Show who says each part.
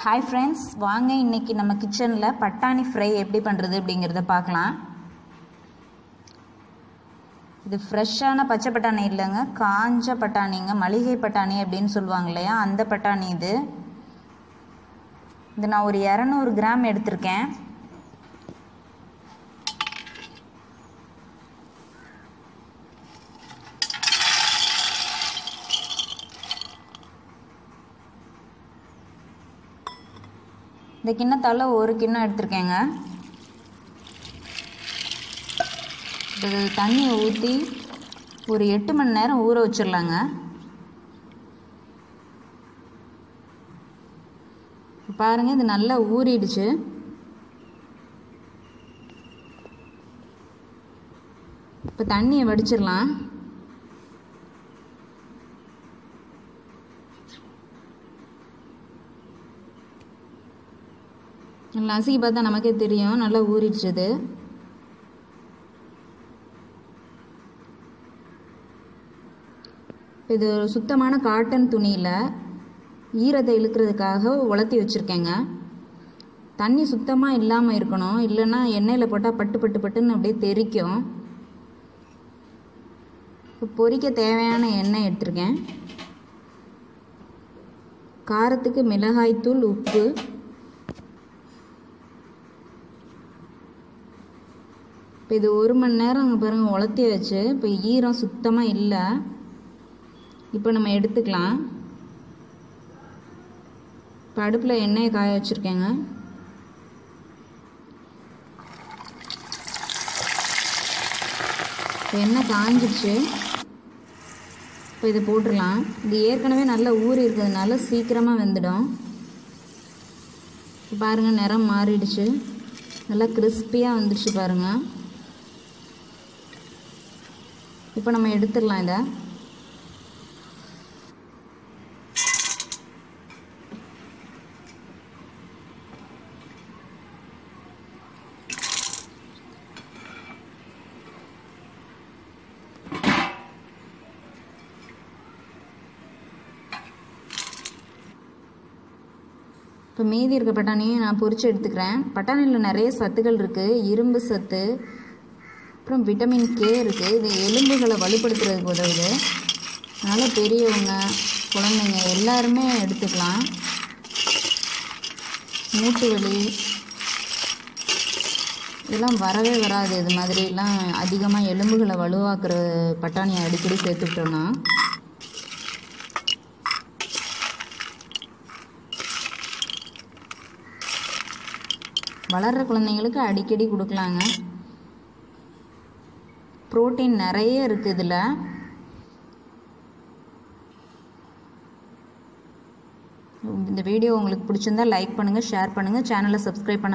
Speaker 1: Hi friends வாங்க இன்னைக்கு நம்ம கிச்சனில் பட்டாணி ஃப்ரை எப்படி பண்ணுறது அப்படிங்கிறத பார்க்கலாம். இது ஃப்ரெஷ்ஷான பச்சை பட்டாணி இல்லைங்க காஞ்ச பட்டாணிங்க மளிகை பட்டாணி அப்படின்னு சொல்லுவாங்க இல்லையா அந்த பட்டாணி இது. இது நான் ஒரு இரநூறு கிராம் எடுத்திருக்கேன். இந்த கிண்ணத்தால் ஒரு கிண்ணம் எடுத்திருக்கேங்க. இது தண்ணியை ஊற்றி ஒரு எட்டு மணி நேரம் ஊற வச்சிடலாங்க பாருங்கள் இது நல்லா ஊறிடுச்சு. இப்போ தண்ணியை வடிச்சிடலாம் நசுக்கி பார்த்தா நமக்கே தெரியும். நல்லா ஊறிடுச்சு இது இது ஒரு சுத்தமான காட்டன் துணியில் ஈரத்தை இழுக்கிறதுக்காக உலர்த்தி வச்சுருக்கேங்க. தண்ணி சுத்தமாக இல்லாமல் இருக்கணும். இல்லைன்னா எண்ணெயில் போட்டால் பட்டு பட்டு பட்டுன்னு அப்படியே தெறிக்கும் இப்போ பொரிக்க தேவையான எண்ணெய் எடுத்திருக்கேன். காரத்துக்கு மிளகாய்த்தூள் உப்பு இப்போ இது ஒரு மணி நேரம் அங்கே பாருங்கள் உலர்த்தி வச்சு இப்போ ஈரம் சுத்தமாக இல்லை. இப்போ நம்ம எடுத்துக்கலாம். இப்போ அடுப்பில் எண்ணெயை காய வச்சுருக்கேங்க. இப்போ எண்ணெய் காஞ்சிடுச்சு இப்போ இதை போட்டுடலாம். இது ஏற்கனவே நல்லா ஊறி இருக்கிறதுனால சீக்கிரமாக வெந்துடும். இப்போ பாருங்கள் நிறம் மாறிடுச்சு. நல்லா கிறிஸ்பியாக வந்துடுச்சு பாருங்கள் இப்போ நம்ம எடுத்துடலாம் இதை. இப்போ மீதி இருக்க பட்டாணியை நான் பொறிச்சு எடுத்துக்கிறேன். பட்டாணியில் நிறைய சத்துக்கள் இருக்குது இரும்பு சத்து அப்புறம் விட்டமின் கே இருக்குது இது எலும்புகளை வலுப்படுத்துறதுக்கு உதவுது. அதனால் பெரியவங்க குழந்தைங்க எல்லாருமே எடுத்துக்கலாம். மூட்டு வலி இதெல்லாம் வரவே வராது. இது மாதிரிலாம் அதிகமாக எலும்புகளை வலுவாக்குற பட்டாணியை அடிக்கடி சேர்த்துக்கிட்டோன்னா வளர்கிற குழந்தைங்களுக்கு அடிக்கடி கொடுக்கலாங்க. ப்ரோட்டீன் நிறைய இருக்குது இதில். இந்த வீடியோ உங்களுக்கு பிடிச்சிருந்தா லைக் பண்ணுங்கள் ஷேர் பண்ணுங்கள் சேனலை சப்ஸ்கிரைப் பண்ண